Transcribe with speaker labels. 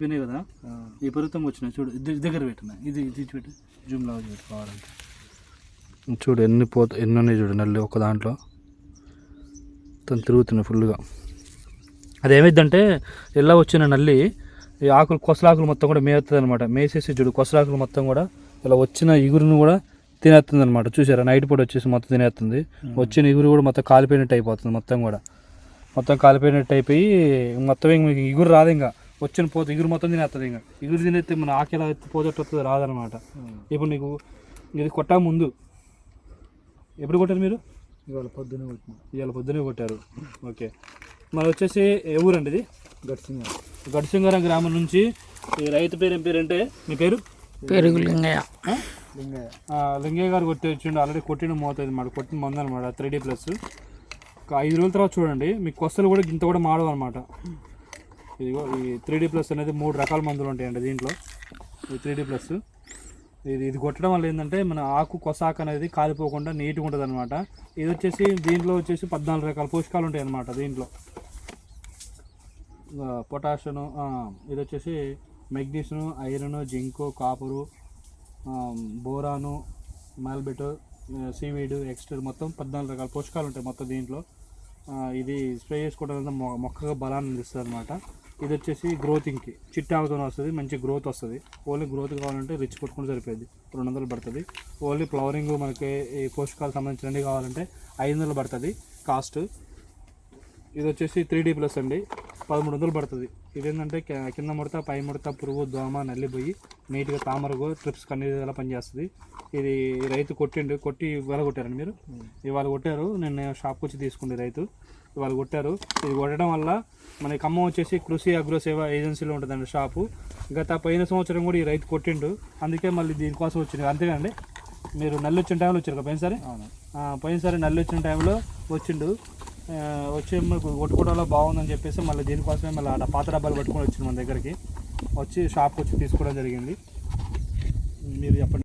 Speaker 1: వినాయి కదా? ఈ పర్వతం వచ్చినాయి చూడు దగ్గర పెట్టిన? ఇది ఇది పెట్టు జూమ్ లాగా పెట్టు కావాలంటే చూడు ఎన్ని పోత ఎన్ని ఉన్నాయి చూడు నల్లి ఒక దాంట్లో. తను తిరుగుతున్నాయి ఫుల్గా అది ఏమైందంటే ఎలా వచ్చిన నల్లి ఈ ఆకులు కొసలాకులు మొత్తం కూడా మేస్తుంది అనమాట మేసేసి చూడు కొసలాకులు మొత్తం కూడా ఇలా వచ్చిన ఇగురును కూడా తినేస్తుంది అనమాట చూసారా? నైట్ పూట వచ్చేసి మొత్తం తినేస్తుంది. వచ్చిన ఇగురు కూడా మొత్తం కాలిపోయినట్టు అయిపోతుంది మొత్తం కూడా. మొత్తం కాలిపోయినట్టు అయిపోయి మొత్తం ఇంక మీకు ఇగురు రాదు ఇంకా. వచ్చిన పోత ఇగురు మొత్తం తినేస్తుంది ఇంకా. ఇగురు తినేస్తే మన ఆకి ఎలా పోతట్టు వస్తుంది రాదనమాట ఇప్పుడు నీకు ఇది కొట్టా ముందు. ఎప్పుడు కొట్టారు మీరు?
Speaker 2: ఇవాళ పొద్దున్నే కొట్టిన.
Speaker 1: ఇవాళ పొద్దునే కొట్టారు. ఓకే. మరి వచ్చేసి ఏ ఊరండి ఇది?
Speaker 2: గడిచింది
Speaker 1: గడిసింగరం గ్రామం నుంచి ఈ రైతు పేరు ఏం పేరు అంటే మీ పేరు?
Speaker 3: పెరుగు లింగయ్య?
Speaker 2: లింగయ్య.
Speaker 1: లింగయ్య గారు కొట్టి వచ్చిండు. ఆల్రెడీ కొట్టిన మోత అనమాట కొట్టిన మంది అనమాట త్రీ డీ ప్లస్. ఒక ఐదు రోజుల తర్వాత చూడండి. మీ కొస్తలు కూడా ఇంత కూడా మాడవు అనమాట ఇదిగో ఈ త్రీ డీ ప్లస్ అనేది మూడు రకాల మందులు ఉంటాయండి దీంట్లో. ఈ త్రీ డీ ప్లస్. ఇది ఇది కొట్టడం వల్ల ఏంటంటే మన ఆకు కొసాక అనేది కాలిపోకుండా నీట్గా ఉంటుంది అనమాట ఇది వచ్చేసి దీంట్లో వచ్చేసి పద్నాలుగు రకాల పోషకాలు ఉంటాయి అనమాట దీంట్లో పొటాషను ఇది వచ్చేసి magnesium iron zinc copper boron మాల్బెట్ seaweed extract మొత్తం పద్నాలుగు రకాల పోషకాలు ఉంటాయి మొత్తం దీంట్లో. ఇది స్ప్రే చేసుకోవడం వల్ల మొక్కగా బలాన్ని అందిస్తుంది అనమాట ఇది వచ్చేసి గ్రోతింగ్కి చిట్టాకుతో వస్తుంది మంచి గ్రోత్ వస్తుంది. ఓన్లీ గ్రోత్ కావాలంటే రిచ్ కొట్టుకుంటే సరిపోయింది. రెండు వందలు పడుతుంది. ఓన్లీ ఫ్లవరింగ్ మనకి ఈ పోషకాలకు సంబంధించినవి కావాలంటే ఐదు వందలు పడుతుంది. కాస్ట్ ఇది వచ్చేసి త్రీ డీ ప్లస్ అండి. పదమూడు వందలు పడుతుంది. ఇదేంటంటే కింద ముడత పై ముడత పురుగు దోమ నల్లిపోయి నీట్గా తామరగు ట్రిప్స్ కన్నీలా పనిచేస్తుంది. ఇది రైతు కొట్టిండు కొట్టి ఇవాళ కొట్టారండి మీరు? ఇవాళ కొట్టారు నేను షాప్కి వచ్చి తీసుకుంది రైతు. ఇవాళ కొట్టారు. ఇది కొట్టడం వల్ల మన ఖమ్మం వచ్చేసి కృషి అగ్రో సేవ ఏజెన్సీలో ఉంటుందండి షాపు. గత పోయిన సంవత్సరం కూడా ఈ రైతు కొట్టిండు. అందుకే మళ్ళీ దీనికోసం వచ్చింది అంతేగాండి మీరు నల్లి వచ్చిన టైంలో వచ్చారు కదా పోయినసారి? పోయినసారి నల్లి వచ్చిన టైంలో వచ్చిండు. వచ్చి మీకు కొట్టుకోవడంలో బాగుందని చెప్పేసి మళ్ళీ దీనికోసమే మళ్ళీ ఆడ పాత డబ్బాలు పట్టుకొని వచ్చింది మన దగ్గరికి. వచ్చి షాప్కి వచ్చి తీసుకోవడం జరిగింది. మీరు చెప్పండి.